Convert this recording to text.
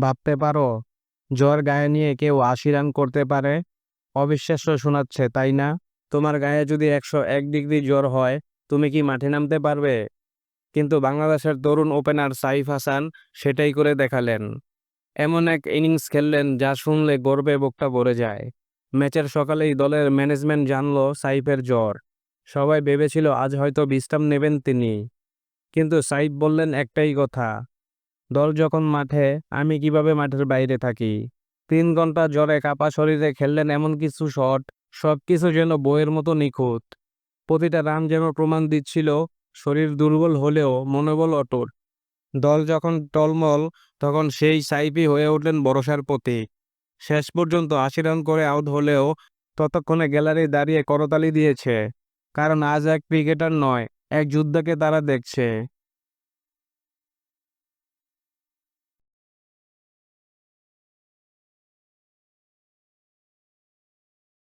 ভাবতে পারো, জ্বর গায়ে নিয়ে কেউ আশি রান করতে পারে? অবিশ্বাস্য শোনাচ্ছে, তাই না? তোমার গায়ে যদি একশো এক ডিগ্রি জ্বর হয়, তুমি কি মাঠে নামতে পারবে? কিন্তু বাংলাদেশের তরুণ ওপেনার সাইফ হাসান সেটাই করে দেখালেন। এমন এক ইনিংস খেললেন যা শুনলে গর্বে বুকটা ভরে যায়। ম্যাচের সকালেই দলের ম্যানেজমেন্ট জানলো সাইফের জ্বর। সবাই ভেবেছিল আজ হয়তো বিশ্রাম নেবেন তিনি। কিন্তু সাইফ বললেন একটাই কথা দল যখন মাঠে, আমি কীভাবে মাঠের বাইরে থাকি? তিন ঘণ্টা জ্বরে কাপা শরীরে খেললেন এমন কিছু শট সব কিছু যেন বইয়ের মতো নিখুঁত। প্রতিটা রান যেন প্রমাণ দিচ্ছিল, শরীর দুর্বল হলেও মনোবল অটুট। দল যখন টলমল, তখন সেই সাইপি হয়ে উঠলেন ভরসার প্রতীক শেষ পর্যন্ত আশি রান করে আউট হলেও ততক্ষণে গ্যালারি দাঁড়িয়ে করতালি দিয়েছে। কারণ আজ এক ক্রিকেটার নয়, এক যুদ্ধকে তারা দেখছে।